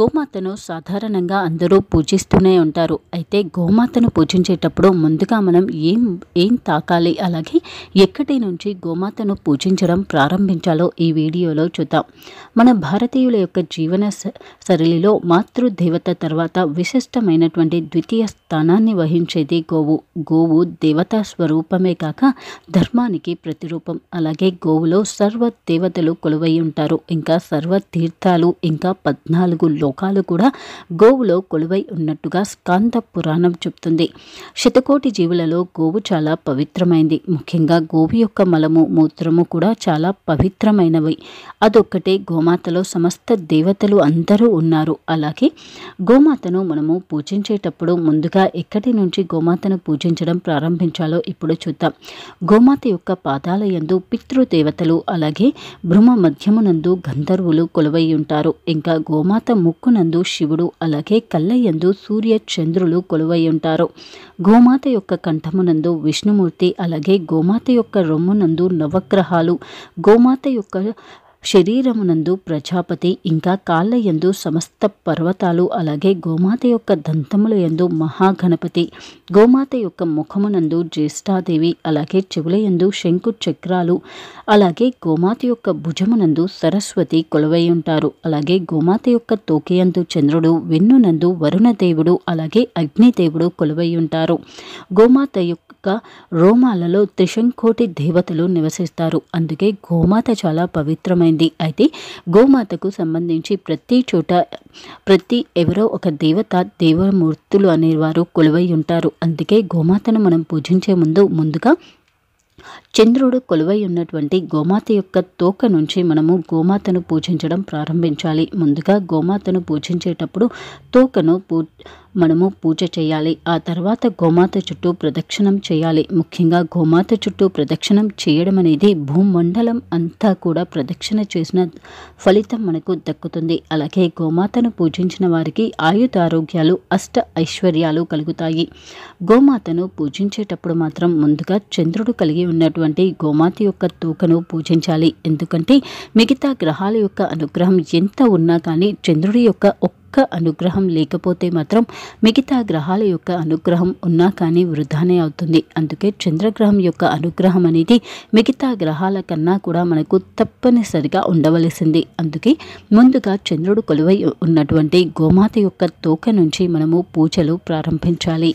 గోమాతను సాధారణంగా అందరూ పూజిస్తూనే ఉంటారు. అయితే గోమాతను పూజించేటప్పుడు ముందుగా మనం ఏం ఏం తాకాలి? అలాగే ఎక్కడి నుంచి గోమాతను పూజించడం ప్రారంభించాలో ఈ వీడియోలో చూద్దాం. మన భారతీయుల యొక్క జీవన స- మాతృదేవత తర్వాత విశిష్టమైనటువంటి ద్వితీయ స్థానాన్ని వహించేది గోవు. గోవు దేవతా స్వరూపమే కాక ధర్మానికి ప్రతిరూపం. అలాగే గోవులో సర్వ దేవతలు కొలువై ఉంటారు. ఇంకా సర్వ తీర్థాలు ఇంకా పద్నాలుగు లోకాలు కూడా గోవులో కొలువై ఉన్నట్టుగా స్కాంత పురాణం చెప్తుంది శతకోటి జీవులలో గోవు చాలా పవిత్రమైంది. ముఖ్యంగా గోవు యొక్క మలము మూత్రము కూడా చాలా పవిత్రమైనవి. అదొక్కటే గోమాతలో సమస్త దేవతలు అందరూ ఉన్నారు. అలాగే గోమాతను మనము పూజించేటప్పుడు ముందుగా ఎక్కడి నుంచి గోమాతను పూజించడం ప్రారంభించాలో ఇప్పుడు చూద్దాం. గోమాత యొక్క పాదాల యందు పితృదేవతలు అలాగే భ్రమ మధ్యమునందు గంధర్వులు కొలువై ఉంటారు. ఇంకా గోమాత ముక్కునందు శివుడు అలాగే కళ్ళయందు సూర్య చంద్రులు కొలువై ఉంటారు గోమాత యొక్క కంఠమునందు విష్ణుమూర్తి అలాగే గోమాత యొక్క రొమ్మునందు నవగ్రహాలు గోమాత యొక్క శరీరమునందు ప్రజాపతి ఇంకా కాళ్ళ యందు సమస్త పర్వతాలు అలాగే గోమాత యొక్క దంతముల యందు మహాగణపతి. గోమాత యొక్క ముఖమునందు జ్యేష్ఠాదేవి అలాగే చెవుల యందు శంకు చక్రాలు అలాగే గోమాత యొక్క భుజమునందు సరస్వతి కొలువై ఉంటారు అలాగే గోమాత యొక్క తోకయందు చంద్రుడు వెన్నునందు వరుణదేవుడు అలాగే అగ్నిదేవుడు కొలువై ఉంటారు గోమాత యొక్క రోమాలలో త్రిశంకోటి దేవతలు నివసిస్తారు. అందుకే గోమాత చాలా పవిత్రమైంది. అయితే గోమాతకు సంబంధించి ప్రతి చోట ప్రతి ఎవరో ఒక దేవత దేవమూర్తులు అనేవారు కొలువై ఉంటారు. అందుకే గోమాతను మనం పూజించే ముందు ముందుగా చంద్రుడు కొలువై ఉన్నటువంటి గోమాత యొక్క తోక నుంచి మనము గోమాతను పూజించడం ప్రారంభించాలి. ముందుగా గోమాతను పూజించేటప్పుడు తోకను పూ మనము పూజ చేయాలి. ఆ తర్వాత గోమాత చుట్టూ ప్రదక్షిణం చేయాలి. ముఖ్యంగా గోమాత చుట్టూ ప్రదక్షిణం చేయడం అనేది భూమండలం అంతా కూడా ప్రదక్షిణ చేసిన ఫలితం మనకు దక్కుతుంది. అలాగే గోమాతను పూజించిన వారికి ఆయుధారోగ్యాలు అష్ట ఐశ్వర్యాలు కలుగుతాయి. గోమాతను పూజించేటప్పుడు మాత్రం ముందుగా చంద్రుడు కలిగి ఉన్నటువంటి గోమాత యొక్క తూకను పూజించాలి. ఎందుకంటే మిగతా గ్రహాల యొక్క అనుగ్రహం ఎంత ఉన్నా కానీ చంద్రుడి యొక్క ఒక్క అనుగ్రహం లేకపోతే మాత్రం మిగతా గ్రహాల యొక్క అనుగ్రహం ఉన్నా కానీ వృధానే అవుతుంది. అందుకే చంద్రగ్రహం యొక్క అనుగ్రహం అనేది మిగతా గ్రహాల కన్నా కూడా మనకు తప్పనిసరిగా ఉండవలసింది. అందుకే ముందుగా చంద్రుడు కొలువై ఉన్నటువంటి గోమాత యొక్క తోక నుంచి మనము పూజలు ప్రారంభించాలి.